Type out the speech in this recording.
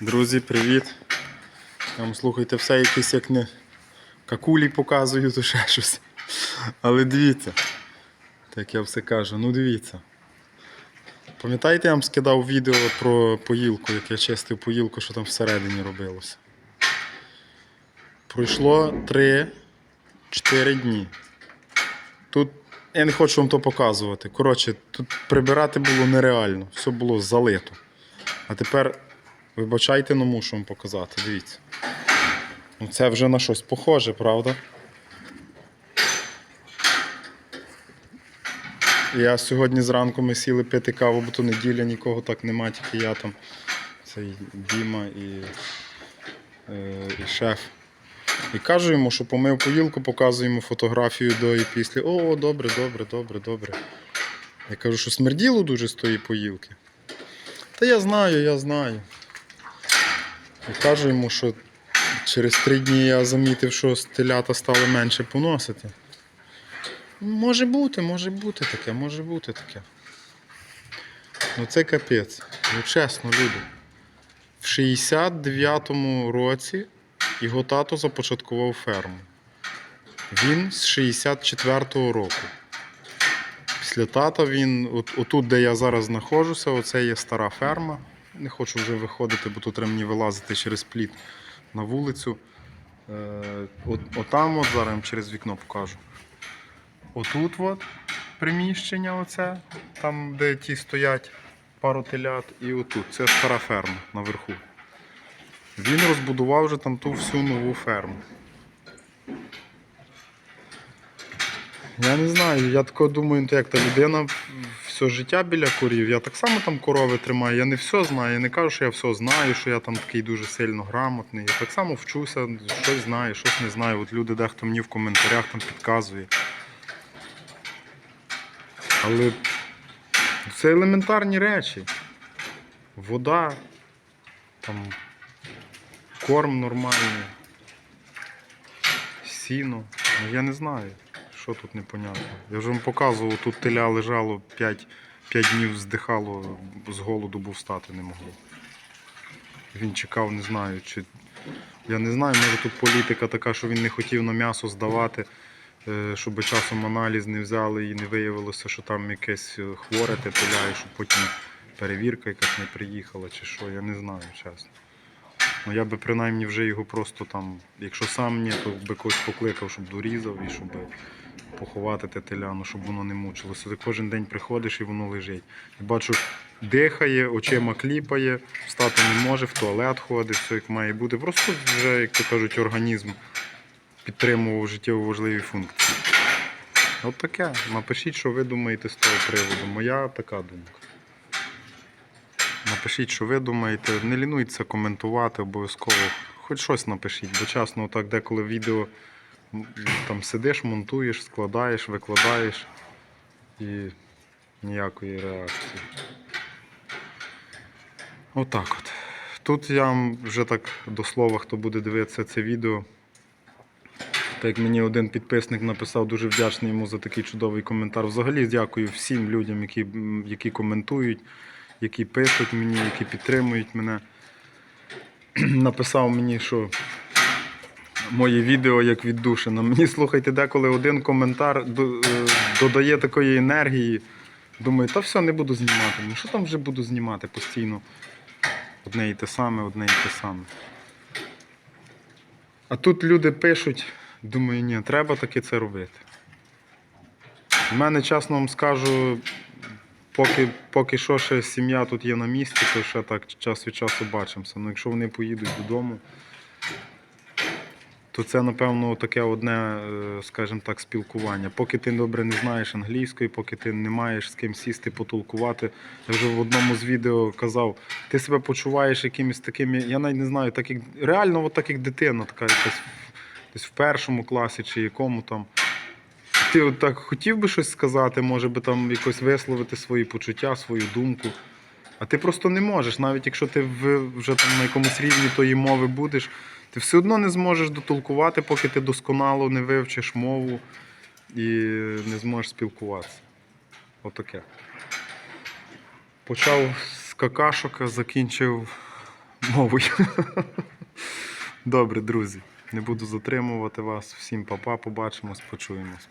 Друзі, привіт! Там слухайте, все якесь як не какулі показую, то ще щось. Але дивіться, так я все кажу, ну дивіться. Пам'ятаєте, я вам скидав відео про поїлку, як я чистив поїлку, що там всередині робилося. Пройшло 3-4 дні. Тут я не хочу вам то показувати. Коротше, тут прибирати було нереально, все було залито. А тепер, вибачайте, но мушу вам показати. Дивіться. Ну це вже на щось похоже, правда? Я сьогодні зранку ми сіли пити каву, бо то неділя нікого так нема, тільки я там, цей Діма і, е, і шеф. І кажу йому, що помив поїлку, показую йому фотографію до і після. О, добре, добре, добре, добре. Я кажу, що смерділо дуже з тої поїлки. Та я знаю, я знаю. І кажу йому, що через три дні я замітив, що стелята стали менше поносити. Може бути, може бути таке, може бути таке. Ну це капець. Ну чесно, люди. В 69-му році його тато започаткував ферму. Він з 64-го року. Після тата він, от, отут, де я зараз знаходжуся, оце є стара ферма. Не хочу вже виходити, бо тут треба мені вилазити через пліт на вулицю. Е, от, отам от зараз я вам через вікно покажу. Отут от приміщення, оце, там, де ті стоять пару телят, і отут. Це стара ферма наверху. Він розбудував вже там ту всю нову ферму. Я не знаю, я тако думаю, ну, як та людина все життя біля корів. Я так само там корови тримаю, я не все знаю. Я не кажу, що я все знаю, що я там такий дуже сильно грамотний. Я так само вчуся, щось знаю, щось не знаю. От люди дехто мені в коментарях там підказує. Але це елементарні речі. Вода, там корм нормальний, сіно. Ну я не знаю, що тут непонятно. Я вже вам показував, тут теля лежало 5, 5 днів здихало з голоду, бо встати не могло. Він чекав, не знаю, чи. Я не знаю, може тут політика така, що він не хотів на м'ясо здавати, е, щоб часом аналіз не взяли і не виявилося, що там якесь е, хворе те теля, і щоб потім перевірка якась не приїхала, чи що, я не знаю, чесно. Ну я би принаймні вже його просто там, якщо сам ні, то би когось покликав, щоб дорізав і щоб поховати те теляну, щоб воно не мучилося. Ти кожен день приходиш і воно лежить. Бачу, дихає, очима кліпає, встати не може, в туалет ходить, все як має бути. Просто вже, як то кажуть, організм підтримував життєво важливі функції. От таке. Напишіть, що ви думаєте з того приводу. Моя така думка. Напишіть, що ви думаєте. Не лінуйтеся коментувати обов'язково. Хоч щось напишіть, бо чесно, так деколи відео там сидиш, монтуєш, складаєш, викладаєш і ніякої реакції. Отак от. Тут я вам вже так до слова, хто буде дивитися це відео. Так як мені один підписник написав, дуже вдячний йому за такий чудовий коментар. Взагалі дякую всім людям, які, які коментують, які пишуть мені, які підтримують мене. Написав мені, що моє відео як віддушина. Мені слухайте, деколи один коментар е, додає такої енергії. Думаю, та все, не буду знімати. Ну що там вже буду знімати постійно? Одне і те саме, одне і те саме. А тут люди пишуть, думаю, ні, треба таки це робити. У мене, чесно вам скажу, поки, поки що ще сім'я тут є на місці, то ще так час від часу бачимося. Ну, якщо вони поїдуть додому, то це, напевно, таке одне, е, скажімо так, спілкування. Поки ти добре не знаєш англійської, поки ти не маєш з ким сісти, потолкувати. Я вже в одному з відео казав, ти себе почуваєш якимись такими, я навіть не знаю, так як реально, от так як дитина, така якась десь в першому класі чи якому там. Ти так хотів би щось сказати, може би там якось висловити свої почуття, свою думку. А ти просто не можеш, навіть якщо ти вже там на якомусь рівні тої мови будеш, ти все одно не зможеш дотолкувати, поки ти досконало не вивчиш мову і не зможеш спілкуватися. Отаке. Почав з какашок, а закінчив мовою. Добре, друзі. Не буду затримувати вас. Всім па-па, побачимось, почуємось.